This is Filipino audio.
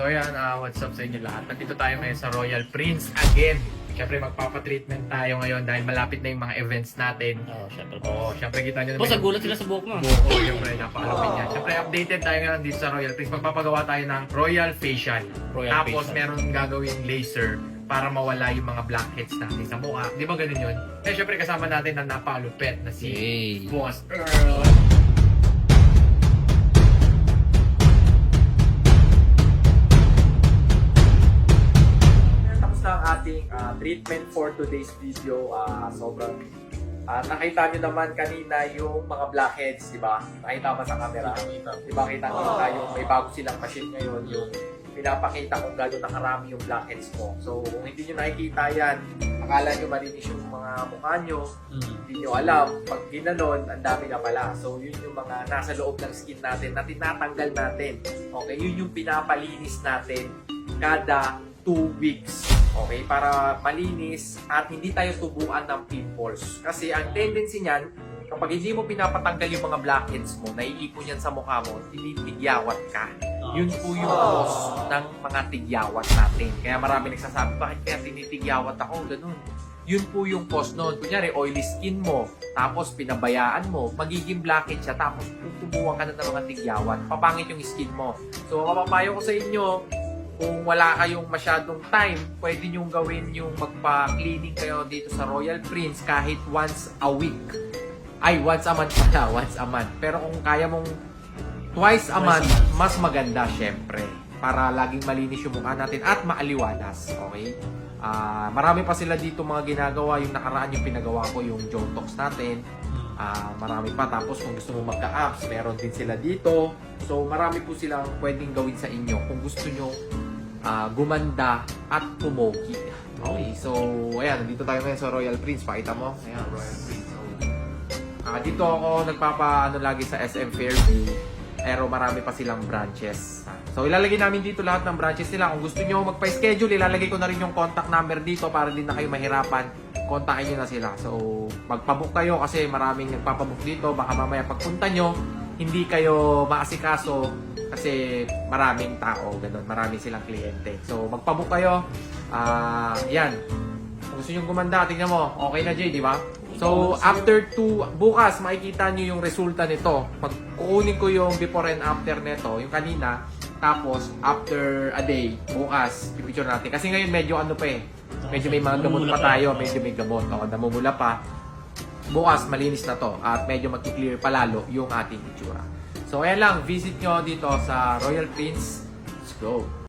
So ayan, ah, what's up sa inyo lahat? Nandito tayo ngayon sa Royal Prince again. Siyempre magpapatreatment tayo ngayon dahil malapit na yung mga events natin. Oo, syempre. Oo, siyempre kita nyo Boss, nagulat sila sa buhok mo. buko yung rin, napakalapit niya. Siyempre updated tayo ngayon dito sa Royal Prince. Magpapagawa tayo ng Royal Facial. Royal Tapos Facial. meron gagawin laser para mawala yung mga blackheads natin sa mukha. Di ba ganun yun? Kaya siyempre kasama natin ang napalupet na si Yay. Boss Earl. Ah, treatment for today's video. Ah, sobrang ah, nakita nyo naman kanina yung mga blackheads, di ba? Nakita mo sa camera. Di ba kita nyo na yung may bago silang machine ngayon, yung pinapakita kung gano'n nakarami yung blackheads mo. So, kung hindi nyo nakikita yan, akala nyo malinis yung mga mukha nyo, Mm. hindi nyo alam, pag ginanon, ang dami na pala. So, yun yung mga nasa loob ng skin natin na tinatanggal natin. Okay, yun yung pinapalinis natin kada 2 weeks. Okay, para malinis at hindi tayo tubuan ng pimples. Kasi ang tendency niyan, kapag hindi mo pinapatanggal yung mga blackheads mo, naiipon yan sa mukha mo, tinitigyawat ka. Yun po yung cause ng mga tigyawat natin. Kaya marami nagsasabi, bakit kaya tinitigyawat ako? Ganun. Yun po yung cause nun. Kunyari, oily skin mo, tapos pinabayaan mo, magiging blackhead siya, tapos tutubuan ka na ng mga tigyawat. Papangit yung skin mo. So, mapapayo ko sa inyo, kung wala kayong masyadong time, pwede nyo gawin yung magpa-cleaning kayo dito sa Royal Prince kahit once a week. Ay, once a month pala, once a month. Pero kung kaya mong twice a month, mas maganda syempre. Para laging malinis yung mukha natin at maaliwalas. Okay? Ah, marami pa sila dito mga ginagawa. Yung nakaraan yung pinagawa ko, yung Jotox natin. Ah, marami pa. Tapos kung gusto mo magka-abs, meron din sila dito. So, marami po silang pwedeng gawin sa inyo kung gusto nyo ah, gumanda at pumogi. Okay, so, ayan, dito tayo ngayon sa Royal Prince. Pakita mo. Ayan, Royal Prince. Ah, dito ako nagpapa, ano lagi sa SM Fairview. Pero marami pa silang branches. So, ilalagay namin dito lahat ng branches nila. Kung gusto nyo magpa-schedule, ilalagay ko na rin yung contact number dito para din na kayo mahirapan. Kontakin nyo na sila. So, magpabook kayo kasi maraming nagpapabook dito. Baka mamaya pagpunta nyo, hindi kayo maasikaso kasi maraming tao, ganun. Maraming silang kliyente. So, magpabook kayo. Ah, yan. Kung gusto nyo gumanda, tingnan mo. Okay na, Jay, di ba? So, after two, bukas, makikita nyo yung resulta nito. Pag kukunin ko yung before and after nito, yung kanina, tapos, after a day, bukas, pipicture natin. Kasi ngayon, medyo ano pa eh. Medyo may mga gamot pa. tayo, medyo may gamot. O, namumula pa. Bukas, malinis na to. At medyo magki-clear palalo yung ating itsura. So, ayan lang. Visit nyo dito sa Royal Prince. Let's go.